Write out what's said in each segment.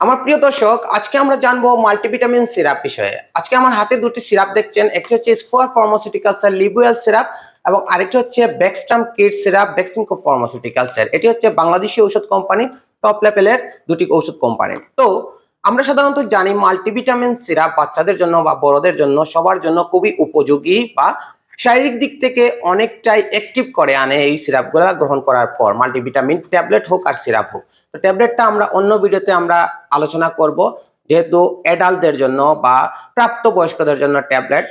আমার প্রিয় দর্শক, আজকে আমরা জানব মাল্টিভিটামিন সিরাপ বিষয়ে। আজকে আমার হাতে দুটি সিরাপ দেখছেন, একটি হচ্ছে স্কোয়ার ফার্মাসিউটিক্যালসের লিবুয়েল সিরাপ এবং আরেকটি হচ্ছে ব্যাকস্টাম কিড সিরাপ ব্যাক্সিমকো ফার্মাসিউটিক্যালসের এটি হচ্ছে বাংলাদেশি ঔষধ কোম্পানি টপ লেভেলের দুটি ঔষধ কোম্পানি তো, আমরা সাধারণত জানি মাল্টিভিটামিন সিরাপ বাচ্চাদের জন্য বা বড়দের জন্য সবার জন্য খুবই উপযোগী বা শারীরিক দিক থেকে অনেকটাই অ্যাক্টিভ করে আনে এই সিরাপগুলো গ্রহণ করার পর। মাল্টিভিটামিন ট্যাবলেট হোক আর সিরাপ হোক। তো ট্যাবলেটটা আমরা অন্য ভিডিওতে আমরা আলোচনা করব, যেহেতু অ্যাডাল্টদের জন্য বা প্রাপ্তবয়স্কদের জন্য ট্যাবলেট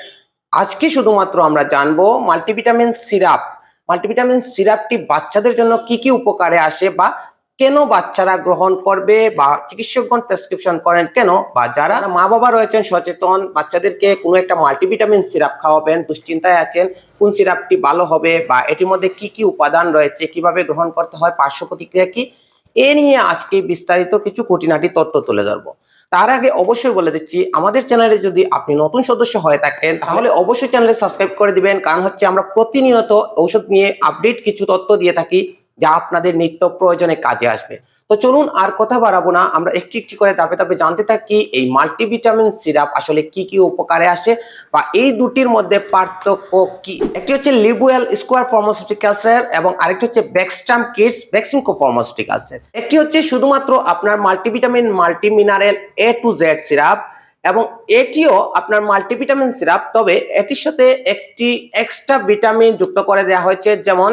আজকে শুধুমাত্র আমরা জানব মাল্টিভিটামিন সিরাপ মাল্টিভিটামিন সিরাপটি বাচ্চাদের জন্য কি কি উপকারে আসে বা কেন বাচ্চারা গ্রহণ করবে বা চিকিৎসকগণ প্রেসক্রিপশন করেন কেন বা যারা মা বাবা রয়েছেন সচেতন, বাচ্চাদেরকে কোনো একটা মাল্টিভিটামিন সিরাপ খাওয়াবেন, দুশ্চিন্তায় আছেন, কোন সিরাপটি ভালো হবে বা এটির মধ্যে কি কি উপাদান রয়েছে, কীভাবে গ্রহণ করতে হয়, পার্শ্ব প্রতিক্রিয়া কি এ নিয়ে আজকে বিস্তারিত কিছু খুঁটিনাটি তথ্য তুলে ধরবো। তার আগে অবশ্যই বলে দিচ্ছি, আমাদের চ্যানেলে যদি আপনি নতুন সদস্য হয়ে থাকেন, তাহলে অবশ্যই চ্যানেলে সাবস্ক্রাইব করে দিবেন। কারণ হচ্ছে আমরা প্রতিনিয়ত ঔষধ নিয়ে আপডেট কিছু তথ্য দিয়ে থাকি, যা আপনাদের নিত্য প্রয়োজনে কাজে আসবে। তো চলুন আর কথা বাড়াবো না। আমরা একটি একটি করে ধাপে ধাপে জানতে থাকি এই মাল্টিভিটামিন সিরাপ আসলে কি কি উপকারে আসে বা এই দুটির মধ্যে পার্থক্য কি? একটি হচ্ছে লিবুয়েল স্কোয়ার ফার্মাসিউটিক্যালসের এবং আরেকটি হচ্ছে ব্যাকস্টাম কিডস ভ্যাকসিনকো ফার্মাসিউটিক্যালসের একটি হচ্ছে শুধুমাত্র আপনার multivitamin multimineral A to Z syrup এবং এটিও আপনার মাল্টিভিটামিন সিরাপ তবে এটির সাথে একটি এক্সট্রা ভিটামিন যুক্ত করে দেওয়া হয়েছে, যেমন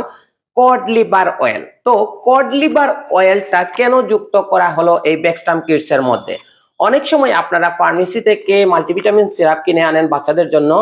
কড লিভার অয়েল তো কড লিভার অয়েলটা কেন যুক্ত করা হলো এই ব্যাকস্টাম কিটসের মধ্যে? অনেক সময় আপনারা ফার্মেসি থেকে মাল্টিভিটামিন সিরাপ কিনে আনেন বাচ্চাদের জন্য।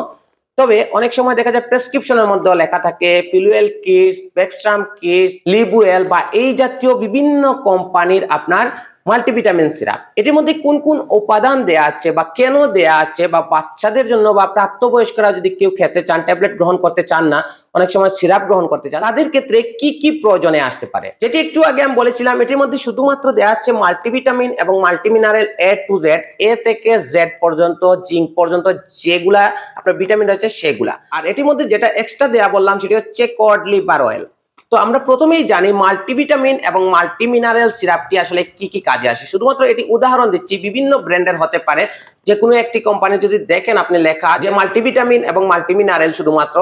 তবে অনেক সময় দেখা যায় প্রেসক্রিপশনের মধ্যে লেখা থাকে ফিলুয়েল কিটস ব্যাকস্ট্রাম কিটস লিবুয়েল বা এই জাতীয় বিভিন্ন কোম্পানির আপনার মাল্টিভিটামিন সিরাপ এটির মধ্যে কোন কোন উপাদান দেয়া আছে বা কেন দেয়া আছে বা বাচ্চাদের জন্য বা প্রাপ্তবয়স্করা যদি কেউ খেতে চান, ট্যাবলেট গ্রহণ করতে চান না, অনেক সময় সিরাপ গ্রহণ করতে চান, তাদের ক্ষেত্রে কি কি প্রয়োজনে আসতে পারে? যেটি একটু আগে আমি বলেছিলাম, এটির মধ্যে শুধুমাত্র দেওয়া আছে মাল্টিভিটামিন এবং multimineral A to Z A থেকে জেড পর্যন্ত জিঙ্ক পর্যন্ত যেগুলা আপনার ভিটামিন রয়েছে সেগুলা। আর এটির মধ্যে যেটা এক্সট্রা দেয়া বললাম, সেটি হচ্ছে কড লিভার অয়েল তো আমরা প্রথমেই জানি মাল্টিভিটামিন এবং মাল্টিমিনারেল সিরাপটি আসলে কি কি কাজে আসে। শুধুমাত্র এটি উদাহরণ দিচ্ছি, বিভিন্ন ব্র্যান্ডের হতে পারে। যে কোনো একটি কোম্পানি যদি দেখেন আপনি লেখা যে মাল্টিভিটামিন এবং মাল্টিমিনারেল শুধুমাত্র,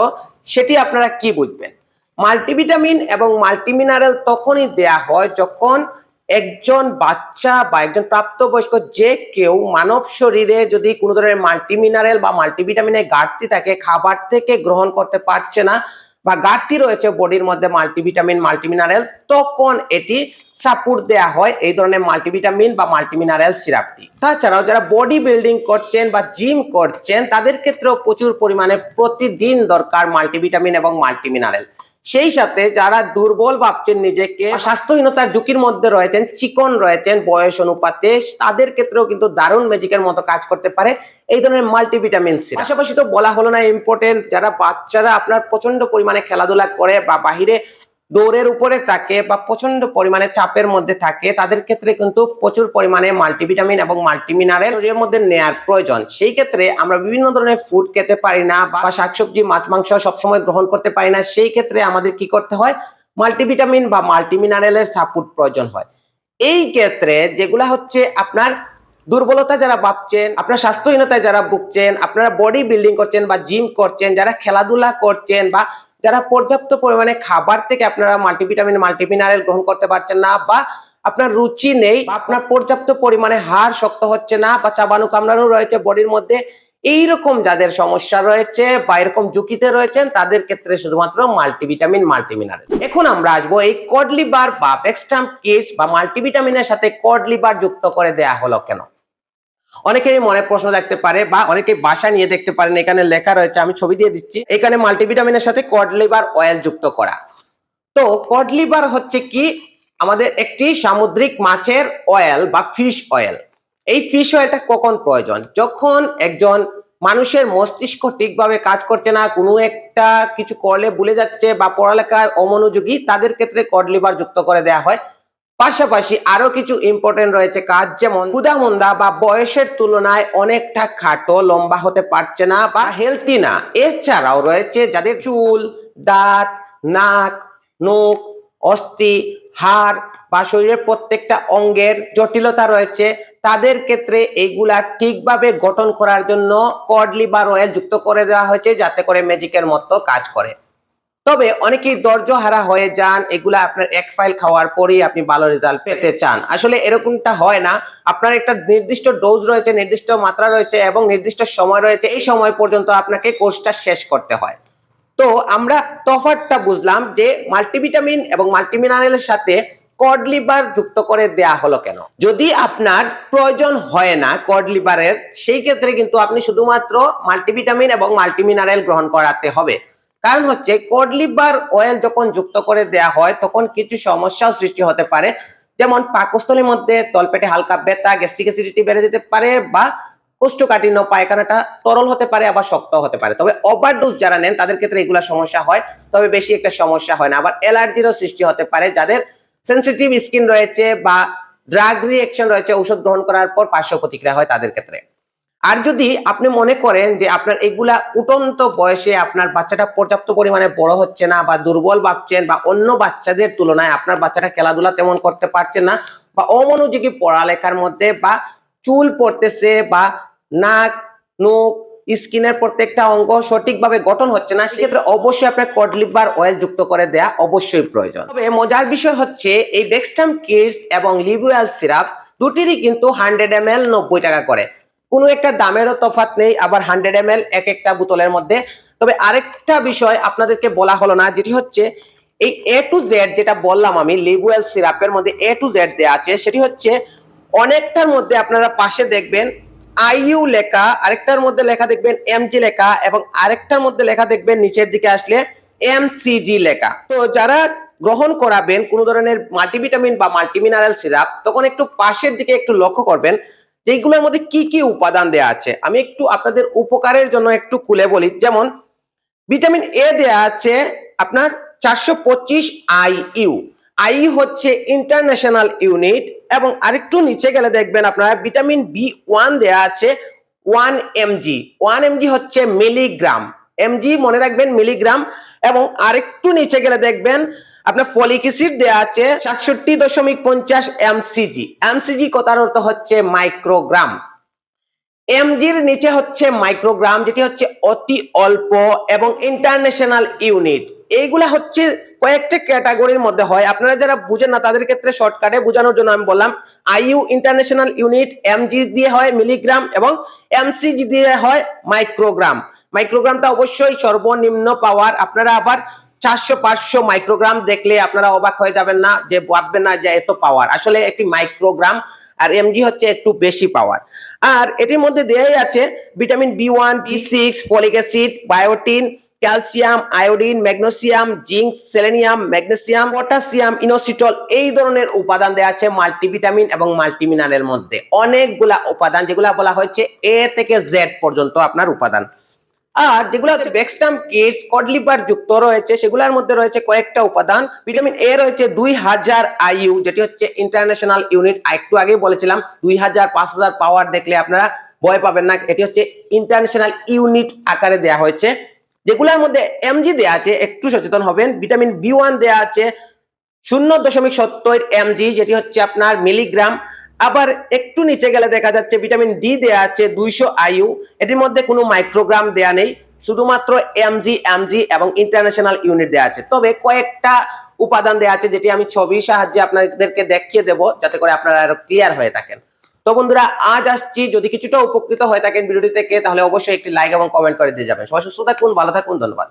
সেটি আপনারা কি বুঝবেন? মাল্টিভিটামিন এবং মাল্টিমিনারেল তখনই দেয়া হয় যখন একজন বাচ্চা বা একজন প্রাপ্তবয়স্ক যে কেউ মানব শরীরে যদি কোনো ধরনের মাল্টিমিনারেল বা মাল্টিভিটামিনের ঘাটতি থাকে, খাবার থেকে গ্রহণ করতে পারছে না বা ঘাটতি রয়েছে বডির মধ্যে মাল্টিভিটামিন মাল্টিমিনারেল তখন এটি সাপোর্ট দেয়া হয় এই ধরনের মাল্টিভিটামিন বা মাল্টিমিনারেল সিরাপটি তাছাড়াও যারা বডি বিল্ডিং করছেন বা জিম করছেন, তাদের ক্ষেত্রেও প্রচুর পরিমাণে প্রতিদিন দরকার মাল্টিভিটামিন এবং মাল্টিমিনারেল সেই সাথে যারা দুর্বল ভাবছেন নিজেকে স্বাস্থ্যহীনতার ঝুঁকির মধ্যে রয়েছেন, চিকন রয়েছেন, বয়স অনুপাতে, তাদের ক্ষেত্রেও কিন্তু দারুণ ম্যাজিকের মতো কাজ করতে পারে এই ধরনের মাল্টিভিটামিন সি পাশাপাশি তো বলা হলো না ইম্পর্টেন্ট যারা বাচ্চারা আপনার প্রচণ্ড পরিমাণে খেলাধুলা করে বা বাহিরে দৌড়ের উপরে থাকে বা প্রচণ্ড পরিমাণে চাপের মধ্যে থাকে, তাদের ক্ষেত্রে কিন্তু প্রচুর পরিমাণে মাল্টিভিটামিন এবং মাল্টিমিনারেল এর মধ্যে নেয়ার প্রয়োজন। সেই ক্ষেত্রে আমরা বিভিন্ন ধরনের ফুড খেতে পারি না বা শাকসবজি, মাছ, মাংস সবসময় গ্রহণ করতে পারি না। সেই ক্ষেত্রে আমাদের কি করতে হয়? মাল্টিভিটামিন বা মাল্টিমিনারেলের সাপোর্ট প্রয়োজন হয়। এই ক্ষেত্রে যেগুলা হচ্ছে আপনার দুর্বলতা যারা ভাবছেন, আপনার স্বাস্থ্যহীনতায় যারা ভুগছেন, আপনারা বডি বিল্ডিং করছেন বা জিম করছেন, যারা খেলাধুলা করছেন বা যারা পর্যাপ্ত পরিমাণে খাবার থেকে আপনারা মাল্টিভিটামিন মাল্টিমিনারেল গ্রহণ করতে পারছেন না বা আপনার রুচি নেই আপনার পর্যাপ্ত পরিমাণে হাড় শক্ত হচ্ছে না বা চাবানু কামড়ানো রয়েছে বডির মধ্যে, এইরকম যাদের সমস্যা রয়েছে বা এরকম ঝুঁকিতে রয়েছেন, তাদের ক্ষেত্রে শুধুমাত্র মাল্টিভিটামিন মাল্টিমিনারেল এখন আমরা আসব এই কড লিভার বা বেক্সটাম কিস বা মাল্টিভিটামিনের সাথে কড লিভার যুক্ত করে দেয়া হলো কেন? অনেকেরই মনে প্রশ্ন থাকতে পারে বা অনেকে বাসা নিয়ে দেখতে পারেন, এখানে লেখা রয়েছে, আমি ছবি দিয়ে দিচ্ছি, এখানে মাল্টিভিটামিনের সাথে কড লিভার অয়েল যুক্ত করা। তো কড লিভার হচ্ছে কি? আমাদের একটি সামুদ্রিক মাছের অয়েল বা ফিশ অয়েল এই ফিশ অয়েলটা কখন প্রয়োজন? যখন একজন মানুষের মস্তিষ্ক ঠিকভাবে কাজ করছে না, কোনো একটা কিছু করলে ভুলে যাচ্ছে বা পড়ালেখায় অমনোযোগী, তাদের ক্ষেত্রে কড লিভার যুক্ত করে দেওয়া হয়। পাশাপাশি আরও কিছু ইম্পর্টেন্ট রয়েছে কাজ, যেমন ক্ষুদামন্দা বা বয়সের তুলনায় অনেকটা খাটো, লম্বা হতে পারছে না বা হেলদি না। এছাড়াও রয়েছে যাদের চুল, দাঁত, নাক, নখ, অস্থি, হাড় বা শরীরের প্রত্যেকটা অঙ্গের জটিলতা রয়েছে। তাদের ক্ষেত্রে এইগুলা ঠিকভাবে গঠন করার জন্য কড লিভার অয়েল যুক্ত করে দেওয়া হয়েছে, যাতে করে ম্যাজিকের মতো কাজ করে। তবে অনেকেই ধৈর্য হারা হয়ে যান, এগুলা আপনার এক ফাইল খাওয়ার পরেই আপনি ভালো রেজাল্ট পেতে চান। আসলে এরকমটা হয় না। আপনার একটা নির্দিষ্ট ডোজ রয়েছে, নির্দিষ্ট মাত্রা রয়েছে এবং নির্দিষ্ট সময় রয়েছে, এই সময় পর্যন্ত আপনাকে কোর্সটা শেষ করতে হয়। তো আমরা তফাৎটা বুঝলাম যে মাল্টিভিটামিন এবং মাল্টিমিনারেলের সাথে কড লিভার যুক্ত করে দেয়া হলো কেন? যদি আপনার প্রয়োজন হয় না কড লিভারের সেই ক্ষেত্রে কিন্তু আপনি শুধুমাত্র মাল্টিভিটামিন এবং মাল্টিমিনারেল গ্রহণ করাতে হবে। কারণ হচ্ছে কড লিভার অয়েল যখন যুক্ত করে দেয়া হয়, তখন কিছু সমস্যাও সৃষ্টি হতে পারে। যেমন পাকস্থলীর মধ্যে তলপেটে হালকা ব্যথা গ্যাস্ট্রিক অ্যাসিডিটি বেড়ে যেতে পারে বা কোষ্ঠকাঠিন্য, পায়খানাটা তরল হতে পারে, আবার শক্ত হতে পারে। তবে ওভারডোজ যারা নেন, তাদের ক্ষেত্রে এগুলা সমস্যা হয়। তবে বেশি একটা সমস্যা হয় না। আবার অ্যালার্জিরও সৃষ্টি হতে পারে। যাদের সেন্সিটিভ স্কিন রয়েছে বা ড্রাগ রিয়েকশন রয়েছে ওষুধ গ্রহণ করার পর পার্শ্ব প্রতিক্রিয়া হয় তাদের ক্ষেত্রে। আর যদি আপনি মনে করেন যে আপনার এগুলা উটন্ত বয়সে আপনার বাচ্চাটা পর্যাপ্ত পরিমাণে বড় হচ্ছে না বা দুর্বল ভাবছেন বা অন্য বাচ্চাদের তুলনায় আপনার বাচ্চাটা খেলাধুলা তেমন করতে পারছে না বা অমনোযোগী পড়ালেখার মধ্যে বা চুল পড়তেছে বা নাক মুখ স্কিনের প্রত্যেকটা অঙ্গ সঠিকভাবে গঠন হচ্ছে না, সেক্ষেত্রে অবশ্যই আপনার কড লিভার অয়েল যুক্ত করে দেয়া অবশ্যই প্রয়োজন। তবে মজার বিষয় হচ্ছে এই বেক্সটাম কিডস এবং লিবুয়াল সিরাপ দুটিরই কিন্তু হান্ড্রেড এম এল নব্বই টাকা করে। কোনো একটা দামেরও তফাত নেই, আবার হান্ড্রেড এম এক একটা বোতলের মধ্যে। তবে আরেকটা বিষয় আপনাদেরকে বলা হলো না, যেটি হচ্ছে এই এ টু জেড যেটা বললাম আমি লিবুয়াল সিরাপের মধ্যে এ টু জেড দেওয়া আছে, সেটি হচ্ছে অনেকটার মধ্যে আপনারা পাশে দেখবেন আইইউ লেখা, আরেকটার মধ্যে লেখা দেখবেন এমজি লেখা, এবং আরেকটার মধ্যে লেখা দেখবেন নিচের দিকে আসলে এমসিজি লেখা। তো যারা গ্রহণ করাবেন কোনো ধরনের মাল্টিভিটামিন বা মাল্টিমিনারেল সিরাপ তখন একটু পাশের দিকে একটু লক্ষ্য করবেন যে এইগুলোর মধ্যে কি কি উপাদান দেওয়া আছে? আমি একটু আপনাদের উপকারের জন্য একটু খুলে বলি। যেমন, ভিটামিন এ দেয়া আছে আপনার চারশো পঁচিশ আই ইউ আই হচ্ছে ইন্টারন্যাশনাল ইউনিট এবং আরেকটু নিচে গেলে দেখবেন আপনারা ভিটামিন বি ওয়ান দেয়া আছে ওয়ান এমজি ওয়ান এমজি হচ্ছে মিলিগ্রাম এমজি মনে রাখবেন মিলিগ্রাম এবং আরেকটু নিচে গেলে দেখবেন আপনার ফলিক অ্যাসিড দেওয়া আছে সাতষট্টি দশমিক পঞ্চাশ এমসিজি এমসিজি কথার অর্থ হচ্ছে মাইক্রোগ্রাম এমজির নিচে হচ্ছে মাইক্রোগ্রাম যেটি হচ্ছে অতি অল্প এবং ইন্টারন্যাশনাল ইউনিট এইগুলা হচ্ছে কয়েকটা ক্যাটাগরির মধ্যে হয়। আপনারা যারা বুঝেন না, তাদের ক্ষেত্রে শর্টকাটে বোঝানোর জন্য আমি বললাম আইইউ ইন্টারন্যাশনাল ইউনিট এমজি দিয়ে হয় মিলিগ্রাম এবং এমসিজি দিয়ে হয় মাইক্রোগ্রাম মাইক্রোগ্রামটা অবশ্যই সর্বনিম্ন পাওয়ার আপনারা আবার চারশো, পাঁচশো মাইক্রোগ্রাম দেখলে আপনারা অবাক হয়ে যাবেন না যে ভাববেন না যে এত পাওয়ার আসলে একটি মাইক্রোগ্রাম আর এমজি হচ্ছে একটু বেশি পাওয়ার আর এটির মধ্যে দেয়াই আছে vitamin B one B six folic acid biotin calcium iodine magnesium zinc selenium magnesium potassium inositol এই ধরনের উপাদান দেওয়া আছে মাল্টিভিটামিন এবং মাল্টিমিনারের মধ্যে। অনেকগুলা উপাদান যেগুলা বলা হচ্ছে এ থেকে জেড পর্যন্ত আপনার উপাদান। আর যেগুলো হচ্ছে বেক্সটাম কিডস কডলিভার যুক্ত রয়েছে, সেগুলোর মধ্যে রয়েছে কয়েকটা উপাদান। ভিটামিন এ রয়েছে দুই হাজার আইইউ যেটি হচ্ছে ইন্টারন্যাশনাল ইউনিট একটু আগেই বলেছিলাম, দুই হাজার, পাঁচ হাজার পাওয়ার দেখলে আপনারা ভয় পাবেন না। এটি হচ্ছে ইন্টারন্যাশনাল ইউনিট আকারে দেয়া হয়েছে। যেগুলোর মধ্যে এমজি দেয়া আছে, একটু সচেতন হবেন। ভিটামিন বি ওয়ান দেয়া আছে, শূন্য দশমিক সত্তর এমজি যেটি হচ্ছে আপনার মিলিগ্রাম আবার একটু নিচে গেলে দেখা যাচ্ছে ভিটামিন ডি দেয়া আছে দুইশো আইউ এটির মধ্যে কোনো মাইক্রোগ্রাম দেয়া নেই। শুধুমাত্র এমজি এমজি এবং ইন্টারন্যাশনাল ইউনিট দেয়া আছে। তবে কয়েকটা উপাদান দেয়া আছে যেটি আমি ছবির সাহায্যে আপনাদেরকে দেখিয়ে দেব যাতে করে আপনারা আরও ক্লিয়ার হয়ে থাকেন। তো বন্ধুরা, আজ আসছি। যদি কিছুটা উপকৃত হয়ে থাকেন ভিডিওটি থেকে, তাহলে অবশ্যই একটি লাইক এবং কমেন্ট করে দিয়ে যাবেন। সবাই সুস্থ থাকুন, ভালো থাকুন, ধন্যবাদ।